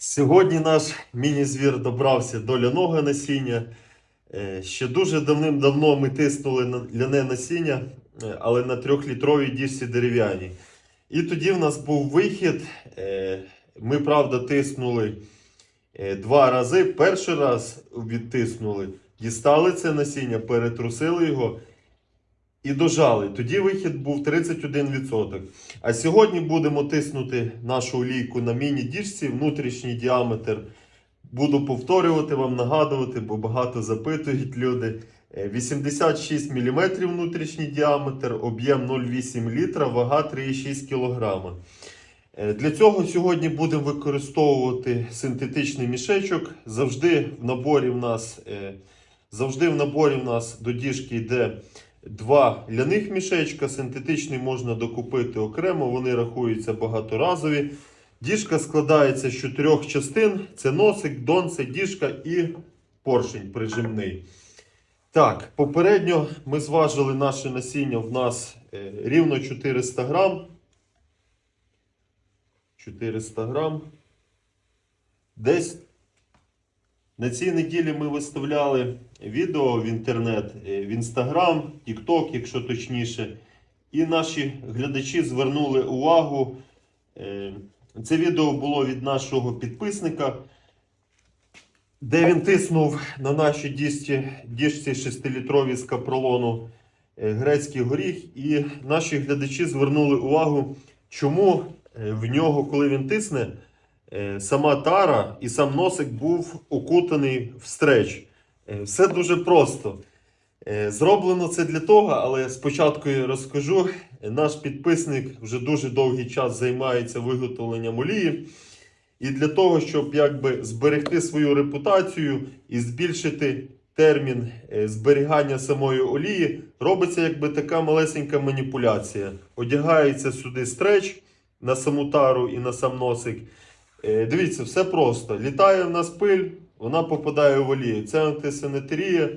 Сьогодні наш міні-звір добрався до ляного насіння. Е, Ще дуже давним-давно ми тиснули на ляне насіння, е, але на трьохлітровій діжці дерев'яній. І тоді в нас був вихід. е, Ми, правда, тиснули два рази. Перший раз відтиснули, дістали це насіння, перетрусили його і дожали. Тоді вихід був 31%. А сьогодні будемо тиснути нашу олійку на міні-діжці, внутрішній діаметр. Буду повторювати вам, нагадувати, бо багато запитують люди. Е, 86 мм внутрішній діаметр, об'єм 0,8 літра, вага 3,6 кг. Е, Для цього сьогодні будемо використовувати синтетичний мішечок. Завжди в наборі в нас, е, завжди в наборі в нас до діжки йде два ляних мішечка. Синтетичний можна докупити окремо, вони рахуються багаторазові. Діжка складається з чотирьох частин: це носик, донце, діжка і поршень прижимний. Так, попередньо ми зважили наше насіння в нас е, рівно 400 грам. 400 грам. Десь на цій неділі ми виставляли відео в інтернет, е, в інстаграм, тікток, якщо точніше. І наші глядачі звернули увагу. е, Це відео було від нашого підписника, де він тиснув на нашій діжці, діжці 6-літровій з капролону е, грецький горіх. І наші глядачі звернули увагу, чому в нього, коли він тисне, сама тара і сам носик був укутаний в стреч. Е, Все дуже просто. Е, Зроблено це для того, але спочатку я розкажу. Е, Наш підписник вже дуже довгий час займається виготовленням олії. І для того, щоб якби зберегти свою репутацію і збільшити термін е, зберігання самої олії, робиться якби така малесенька маніпуляція. Одягається сюди стреч на саму тару і на сам носик. Е, Дивіться, все просто. Літає в нас пиль, вона попадає в олію. Це антисанітарія.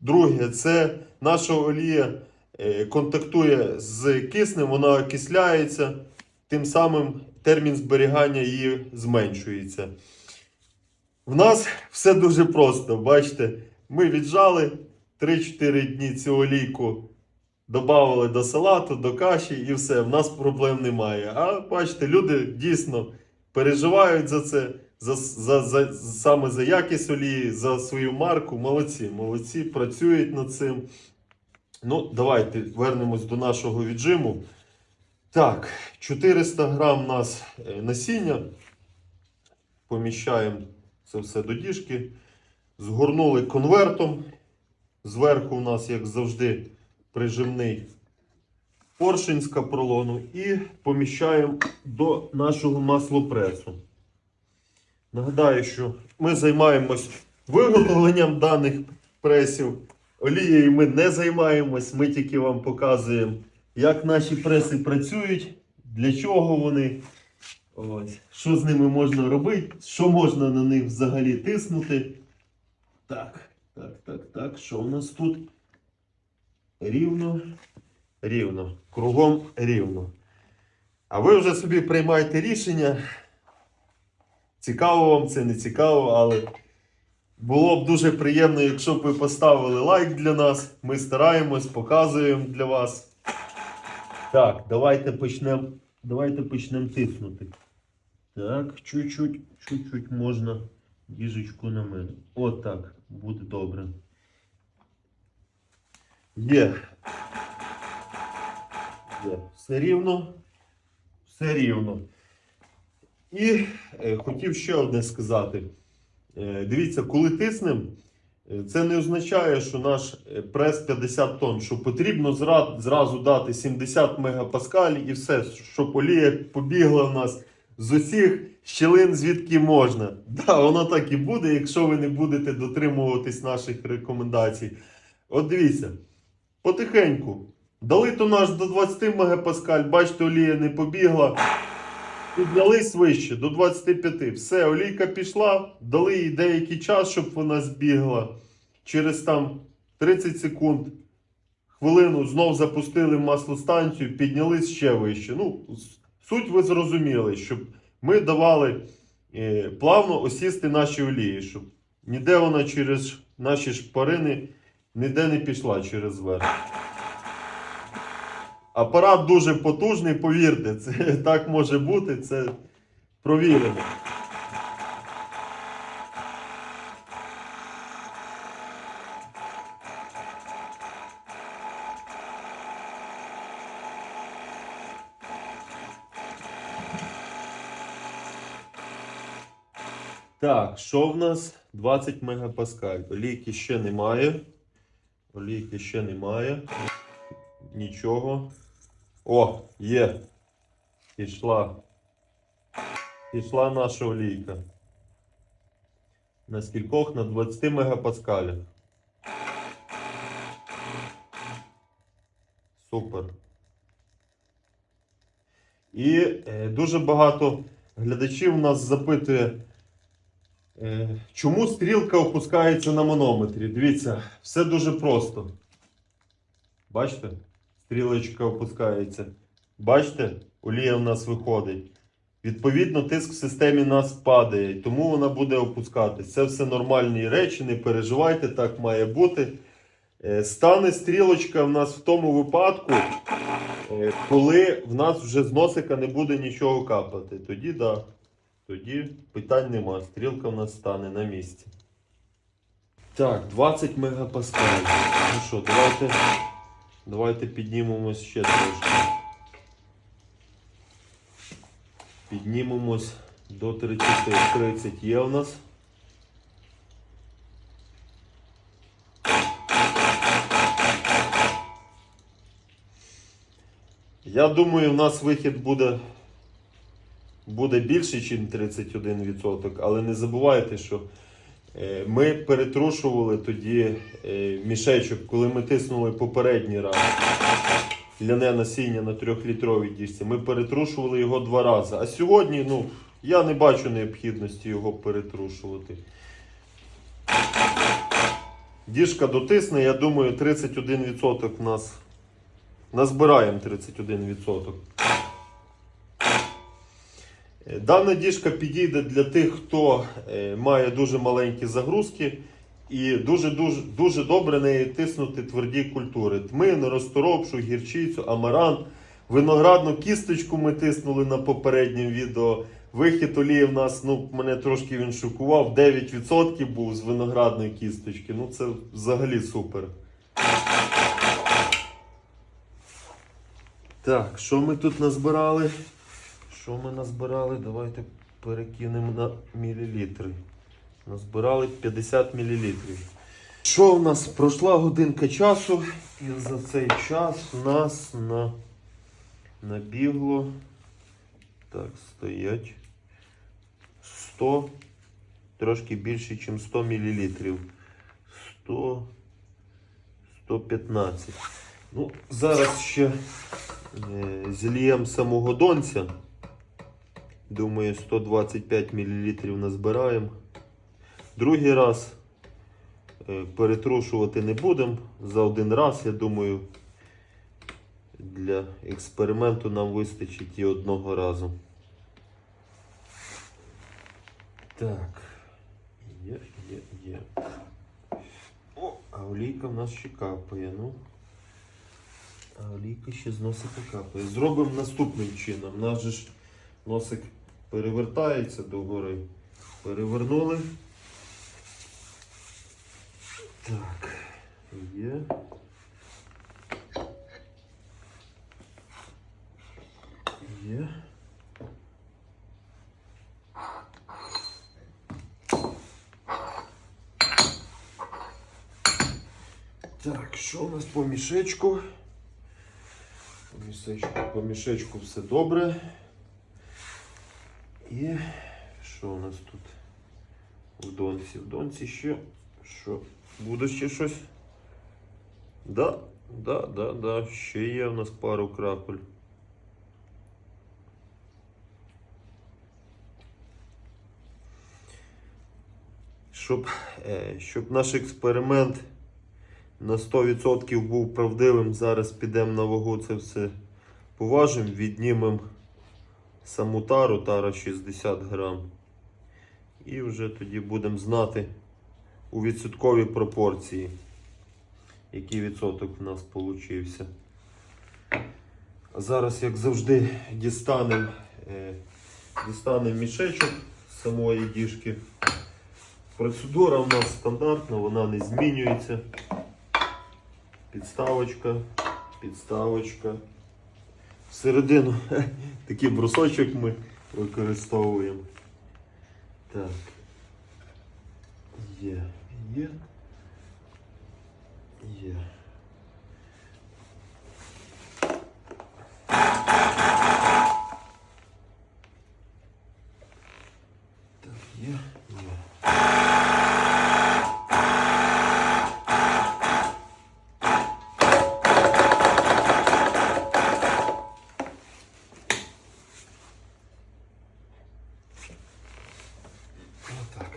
Друге, це наша олія е, контактує з киснем, вона окисляється, тим самим термін зберігання її зменшується. В нас все дуже просто. Бачите, ми віджали 3-4 дні цю олійку, додали до салату, до каші і все. В нас проблем немає. А бачите, люди дійсно переживають за це, за, за, за, саме за якість олії, за свою марку. Молодці, молодці, працюють над цим. Ну, давайте вернемось до нашого віджиму. Так, 400 грам у нас е, насіння. Поміщаємо це все до діжки. Згорнули конвертом. Зверху у нас, як завжди, прижимний поршень з капролону і поміщаємо до нашого маслопресу. Нагадаю, що ми займаємось виготовленням даних пресів. Олією ми не займаємось, ми тільки вам показуємо, як наші преси працюють, для чого вони, ось, що з ними можна робити, що можна на них взагалі тиснути. Так, так, так, так, що у нас тут? Рівно, рівно, кругом рівно. А ви вже собі приймайте рішення. Цікаво вам це, не цікаво, але було б дуже приємно, якщо б ви поставили лайк для нас. Ми стараємось, показуємо для вас. Так, давайте почнемо. Давайте почнемо тиснути. Так, чуть-чуть, чуть-чуть можна діжечку на мене. От так, буде добре. Є. Все рівно. Все рівно. І е, хотів ще одне сказати. Е, дивіться, коли тиснемо, е, це не означає, що наш прес 50 тонн, що потрібно зра- зразу дати 70 мегапаскалів і все, щоб олія побігла в нас з усіх щілин, звідки можна. Да, воно так і буде, якщо ви не будете дотримуватись наших рекомендацій. От дивіться, потихеньку. Дали то наш до 20 мегапаскаль, бачите, олія не побігла. Піднялись вище до 25. Все, олійка пішла, дали їй деякий час, щоб вона збігла. Через там 30 секунд, хвилину знов запустили маслостанцію, піднялись ще вище. Ну, суть ви зрозуміли, щоб ми давали е, плавно осісти наші олії, щоб ніде вона через наші шпарини ніде не пішла через верх. Апарат дуже потужний, повірте, це так може бути, це провірено. Так, що в нас? 20 мегапаскаль. Олійки ще немає. Олійки ще немає. Нічого. О, є. Пішла. Пішла наша олійка. На скількох? На 20 мегапаскалях. Супер. І е, дуже багато глядачів нас запитує, е, чому стрілка опускається на манометрі. Дивіться, все дуже просто. Бачите? Стрілочка опускається. Бачите, олія в нас виходить. Відповідно, тиск в системі нас падає, тому вона буде опускатись. Це все нормальні речі, не переживайте, так має бути. Е, Стане стрілочка в нас в тому випадку, е, коли в нас вже з носика не буде нічого капати. Тоді да, тоді питань нема. Стрілка в нас стане на місці. Так, 20 мегапаскалів. Ну що, давайте, давайте піднімемось ще трошки. Піднімемось до 30. 30 є у нас. Я думаю, в нас вихід буде, буде більше, ніж 31%, але не забувайте, що ми перетрушували тоді е, мішечок, коли ми тиснули попередній раз ляне насіння на 3-літровій діжці. Ми перетрушували його два рази. А сьогодні, ну, я не бачу необхідності його перетрушувати. Діжка дотисне, я думаю, 31% в нас. Назбираємо 31%. Е, Дана діжка підійде для тих, хто е, має дуже маленькі загрузки і дуже, дуже, дуже добре нею тиснути тверді культури. Тмин, розторопшу, гірчицю, амарант. Виноградну кісточку ми тиснули на попередньому відео. Вихід олії в нас, ну, мене трошки він шокував. 9% був з виноградної кісточки. Ну, це взагалі супер. Так, що ми тут назбирали? Що ми назбирали? Давайте перекинемо на мілілітри. Назбирали 50 мілілітрів. Що в нас? Пройшла годинка часу, і за цей час в нас на... набігло. Так, стоять. 100, трошки більше, ніж 100 мілілітрів. 100, 115. Ну, зараз ще е, зільємо самого донця. Думаю, 125 мл назбираємо. Другий раз е, перетрушувати не будемо. За один раз, я думаю, для експерименту нам вистачить і одного разу. Так. Є, є, є. О, а олійка в нас ще капає. Ну. А олійка ще з носика капає. Зробимо наступним чином. Наш же ж носик перевертається догори. Перевернули. Так, є. Є. Так, що у нас по мішечку? По мішечку, по мішечку все добре. І що у нас тут в донці? В донці ще що? Буде ще щось? Да, да, да, да. Ще є у нас пару крапель. Щоб, е, щоб наш експеримент на 100% був правдивим, зараз підемо на вагу це все поважимо, віднімемо саму тару, тара 60 грам. І вже тоді будемо знати у відсотковій пропорції, який відсоток в нас получився. Зараз, як завжди, дістанемо е, дістанем мішечок самої діжки. Процедура у нас стандартна, вона не змінюється. Підставочка, підставочка. Всередину такий брусочок ми використовуємо. Так. Є, є. Є. Так, є, є. Отак.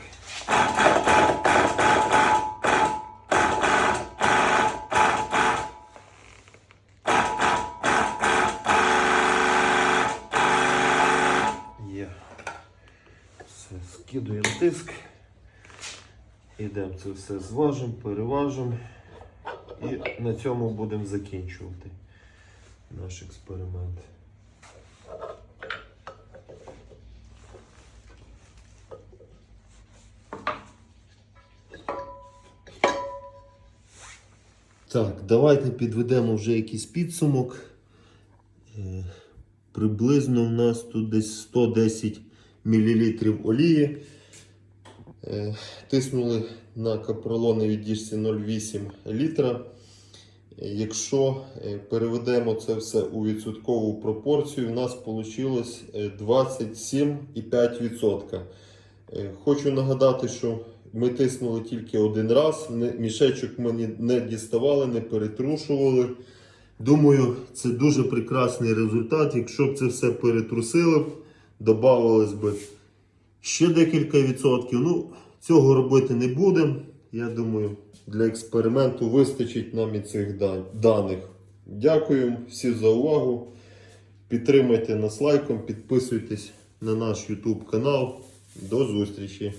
Є. Все, скидуємо тиск. Ідемо це все зважимо, переважимо. І на цьому будемо закінчувати наш експеримент. Так, давайте підведемо вже якийсь підсумок. Е, Приблизно у нас тут десь 110 мл олії. Е, Тиснули на капролоновій діжці 0,8 літра. Е, Якщо е, переведемо це все у відсоткову пропорцію, у нас вийшло 27,5%. Е, Хочу нагадати, що ми тиснули тільки один раз, мішечок ми не діставали, не перетрушували. Думаю, це дуже прекрасний результат. Якщо б це все перетрусили додавалось би ще декілька відсотків. Ну, цього робити не будемо. Я думаю, для експерименту вистачить нам і цих даних. Дякую всім за увагу. Підтримайте нас лайком, підписуйтесь на наш YouTube канал. До зустрічі!